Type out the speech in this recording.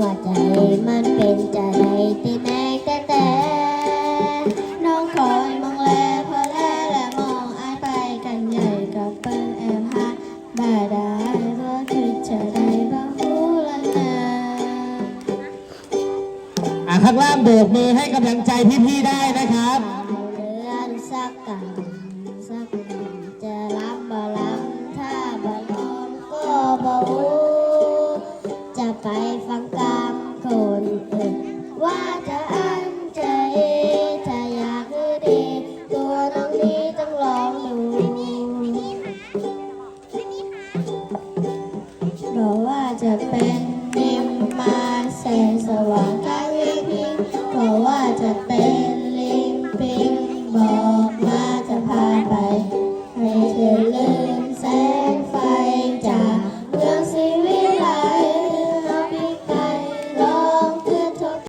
ว่าใจมันเป็นจะไรที่แม่แต่แต่น้องคอยมองแลพอแลและมองอายไปกันใหญ่กับเปิ้นแอบหาบ่ได้เพราะคือจะได้บ่ฮู้ละนะอะข้างล่างโบกมือให้กำลังใจพี่ๆได้นะครับเอาเรือนสักกันสักกันจะรับบ่รับถ้าบ่ยอมก็บ่รู้ จะไปฟังกรรมคนอื่นว่าจะอันใจถ้าอยากคือดี ตัวน้องนี้ต้องลองดูบอกว่าจะเป็นนิมมาแสงสว่างกางเวทีบอกว่าจะเป็นลิมปิง